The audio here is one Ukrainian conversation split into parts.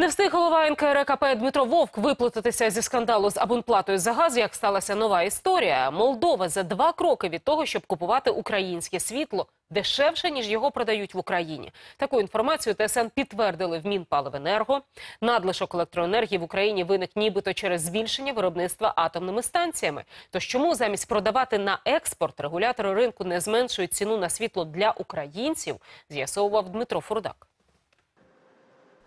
Не встиг голова НКРКП Дмитро Вовк виплатитися зі скандалу з абонплатою за газ, як сталася нова історія. Молдова за два кроки від того, щоб купувати українське світло дешевше, ніж його продають в Україні. Таку інформацію ТСН підтвердили в Мінпаливенерго. Надлишок електроенергії в Україні виник нібито через збільшення виробництва атомними станціями. Тож чому замість продавати на експорт регулятори ринку не зменшують ціну на світло для українців, з'ясовував Дмитро Фурдак.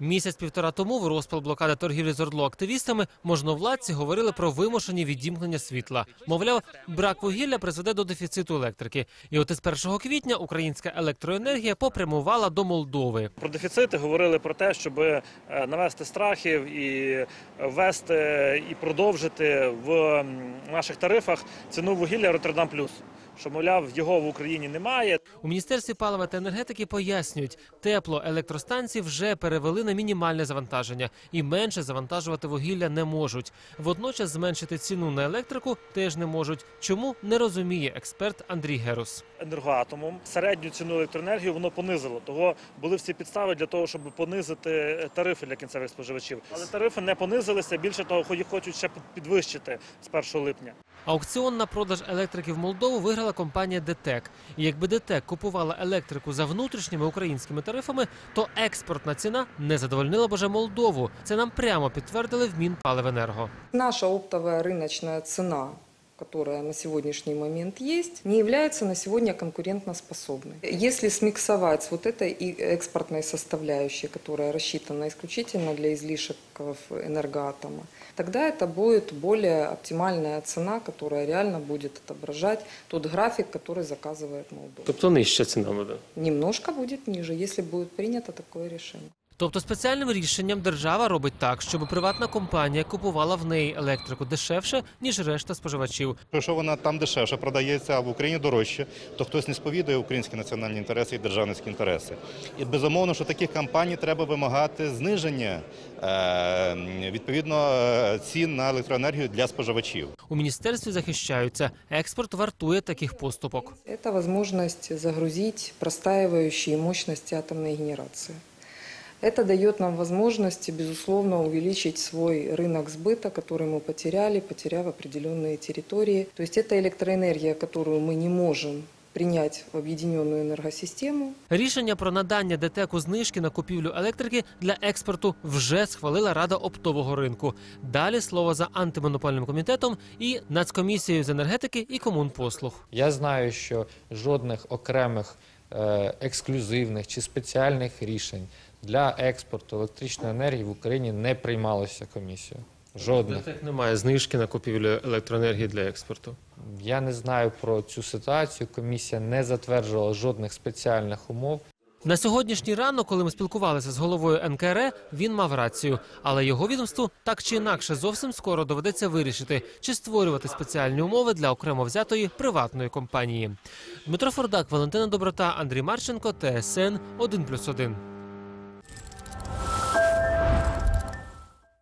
Місяць-півтора тому в розпал блокади торгівлі з ордло активістами можновладці говорили про вимушені відімкнення світла. Мовляв, брак вугілля призведе до дефіциту електрики. І от із 1 квітня українська електроенергія попрямувала до Молдови. Про дефіцити говорили про те, щоб е, навести страхів і ввести і продовжити в наших тарифах ціну вугілля Роттердам Плюс. Що, мовляв, його в Україні немає. У міністерстві палива та енергетики пояснюють, теплоелектростанції вже перевели на мінімальне завантаження і менше завантажувати вугілля не можуть. Водночас зменшити ціну на електрику теж не можуть. Чому не розуміє експерт Андрій Герус. енергоатомом середню ціну електроенергії воно понизило. Того були всі підстави для того, щоб понизити тарифи для кінцевих споживачів. Але тарифи не понизилися. Більше того, їх хочуть ще підвищити з 1 липня. Аукціон на продаж електрики в Молдову виграла компанія ДТЕК. І якби ДТЕК купувала електрику за внутрішніми українськими тарифами, то експортна ціна не задовольнила б уже Молдову. Це нам прямо підтвердили в Мінпаливенерго. Наша оптова риночна цена, которая на сегодняшний момент есть, не является на сегодня конкурентоспособной. Если смиксовать вот этой экспортной составляющей, которая рассчитана исключительно для излишков энергоатома, тогда это будет более оптимальная цена, которая реально будет отображать тот график, который заказывает Молдова. Тобто нижча ціна буде. Немножко будет ниже, если будет принято такое решение. Тобто спеціальним рішенням держава робить так, щоб приватна компанія купувала в неї електрику дешевше, ніж решта споживачів. Якщо вона там дешевше продається, а в Україні дорожче, то хтось не сповідує українські національні інтереси і державницькі інтереси. І безумовно, що таких компаній треба вимагати зниження е, відповідно е, цін на електроенергію для споживачів. У міністерстві захищаються. Експорт вартує таких поступок. Это возможность загрузить простаивающие мощности атомной генерации. Это дает нам возможность, безусловно, увеличить свой рынок сбыта, который мы потеряли, потеряв определенные территории. То есть это электроэнергия, которую мы не можем принять в объединенную энергосистему. Рішення про надання ДТЕКу знижки на купівлю електрики для експорту вже схвалила Рада оптового ринку. Далі слово за антимонопольним комітетом і Нацкомісією з енергетики і комунпослуг. Я знаю, що жодних окремих е, ексклюзивних чи спеціальних рішень для експорту електричної енергії в Україні не приймалося комісією. Жодних. Немає знижки на купівлю електроенергії для експорту. Я не знаю про цю ситуацію. Комісія не затверджувала жодних спеціальних умов. На сьогоднішній ранок, коли ми спілкувалися з головою НКРЕ, він мав рацію, але його відомству так чи інакше зовсім скоро доведеться вирішити, чи створювати спеціальні умови для окремо взятої приватної компанії. Дмитро Фордак, Валентина Доброта, Андрій Марченко, ТСН 1+,1.